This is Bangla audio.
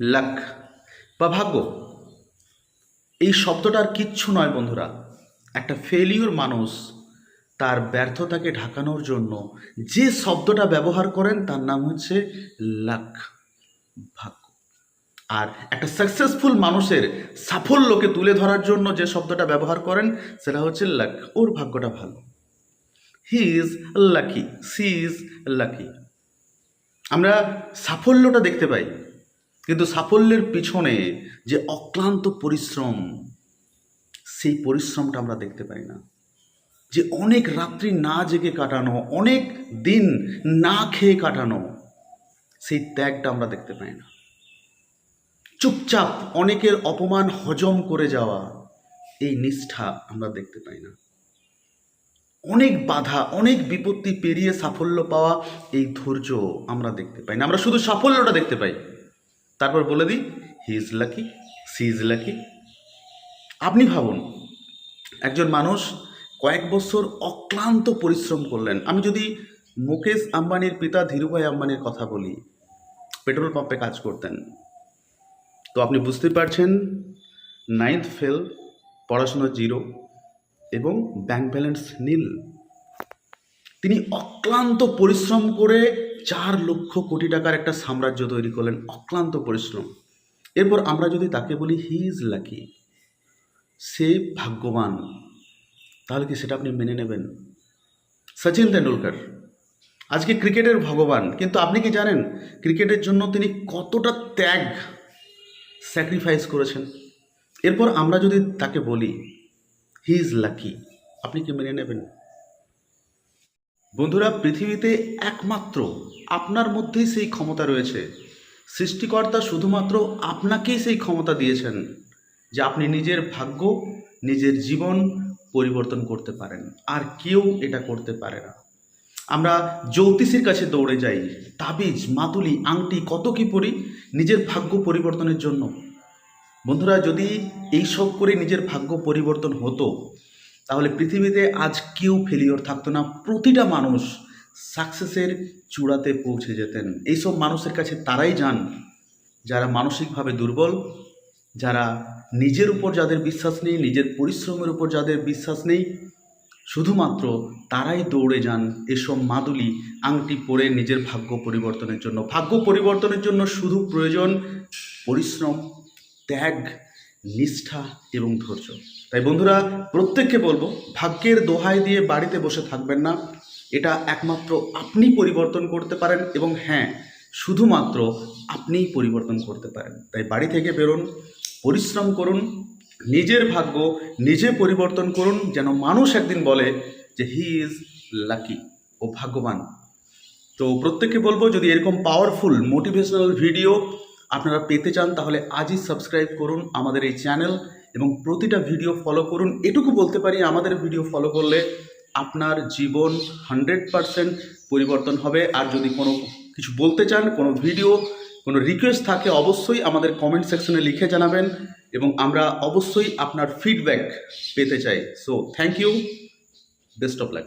লাক। বা ভাগ্য। এই শব্দটার কিচ্ছু নয় বন্ধুরা। একটা ফেলিওর মানুষ তার ব্যর্থতাকে ঢাকানোর জন্য যে শব্দটা ব্যবহার করেন তার নাম হচ্ছে লাক, ভাগ্য। আর একটা সাকসেসফুল মানুষের সাফল্যকে তুলে ধরার জন্য যে শব্দটা ব্যবহার করেন সেটা হচ্ছে লাক। ওর ভাগ্যটা ভালো। He is lucky she is lucky আমরা সাফল্যটা দেখতে পাই। কিন্তু সাফল্যের পিছনে যে অক্লান্ত পরিশ্রম, সেই পরিশ্রমটা আমরা দেখতে পাই না। যে অনেক রাত্রি না জেগে কাটানো, অনেক দিন না খেয়ে কাটানো, সেই ত্যাগটা আমরা দেখতে পাই না। চুপচাপ অনেকের অপমান হজম করে যাওয়া, এই নিষ্ঠা আমরা দেখতে পাই না। অনেক বাধা, অনেক বিপত্তি পেরিয়ে সাফল্য পাওয়া, এই ধৈর্য আমরা দেখতে পাই না। আমরা শুধু সাফল্যটা দেখতে পাই। তারপর বলে দিই he is lucky she is lucky আপনি ভাবুন, একজন মানুষ কয়েক বছর অক্লান্ত পরিশ্রম করলেন। আমি যদি মুকেশ আম্বানির পিতা ধীরুভাই আম্বানির কথা বলি, পেট্রোল পাম্পে কাজ করতেন। তো আপনি বুঝতে পারছেন নাইন্থ ফেল পড়াশোনা জিরো এবং ব্যাংক ব্যালেন্স নীল তিনি অক্লান্ত পরিশ্রম করে চার লক্ষ কোটি টাকার একটা সাম্রাজ্য তৈরি করলেন, অক্লান্ত পরিশ্রম। এরপর আমরা যদি তাকে বলি হি ইজ লাকি সে ভাগ্যবান। তাহলে কি সেটা আপনি মেনে নেবেন? সচিন তেন্ডুলকর, আজকে ক্রিকেটের ভগবান, কিন্তু আপনি কি জানেন, ক্রিকেটের জন্য তিনি কতটা ত্যাগ স্যাক্রিফাইস করেছেন? এরপর আমরা যদি তাকে বলি হি ইজ লাকি আপনি কি মেনে নেবেন? বন্ধুরা, পৃথিবীতে একমাত্র আপনার মধ্যেই সেই ক্ষমতা রয়েছে। সৃষ্টিকর্তা শুধুমাত্র আপনাকেই সেই ক্ষমতা দিয়েছেন যে আপনি নিজের ভাগ্য, নিজের জীবন পরিবর্তন করতে পারেন। আর কেউ এটা করতে পারে না। আমরা জ্যোতিষীর কাছে দৌড়ে যাই, তাবিজ, মাতুলি, আংটি, কত কি পড়ি নিজের ভাগ্য পরিবর্তনের জন্য। বন্ধুরা, যদি এইসব করে নিজের ভাগ্য পরিবর্তন হতো তাহলে পৃথিবীতে আজ কেউ ফেলিওর থাকতো না, প্রতিটা মানুষ সাকসেসের চূড়াতে পৌঁছে যেতেন। এইসব মানুষের কাছে তারাই যান, যারা মানসিকভাবে দুর্বল, যারা নিজের উপর যাদের বিশ্বাস নেই, নিজের পরিশ্রমের উপর যাদের বিশ্বাস নেই, শুধুমাত্র তারাই দৌড়ে যান এসব মাদুলি আংটি পরে নিজের ভাগ্য পরিবর্তনের জন্য। ভাগ্য পরিবর্তনের জন্য শুধু প্রয়োজন পরিশ্রম, ত্যাগ নিষ্ঠা এবং ধৈর্য। তাই বন্ধুরা, প্রত্যেককে বলব, ভাগ্যের দোহাই দিয়ে বাড়িতে বসে থাকবেন না। এটা একমাত্র আপনি পরিবর্তন করতে পারেন এবং হ্যাঁ শুধুমাত্র আপনিই পরিবর্তন করতে পারেন। তাই বাড়ি থেকে বেরোন, পরিশ্রম করুন, নিজের ভাগ্য নিজে পরিবর্তন করুন, যেন মানুষ একদিন বলে যে, হি ইজ লাকি, ও ভাগ্যবান। তো প্রত্যেককে বলব, যদি এরকম পাওয়ারফুল মোটিভেশনাল ভিডিও আপনারা পেতে চান, তাহলে আজই সাবস্ক্রাইব করুন আমাদের এই চ্যানেল এবং প্রতিটা ভিডিও ফলো করুন। এটুকু বলতে পারি, আমাদের ভিডিও ফলো করলে আপনার জীবন হান্ড্রেড পারসেন্ট পরিবর্তন হবে। আর যদি কোনো কিছু বলতে চান, কোনো ভিডিও কোনো রিকোয়েস্ট থাকে, অবশ্যই আমাদের কমেন্ট সেকশনে লিখে জানাবেন এবং আমরা অবশ্যই আপনার ফিডব্যাক পেতে চাই। So thank you best of luck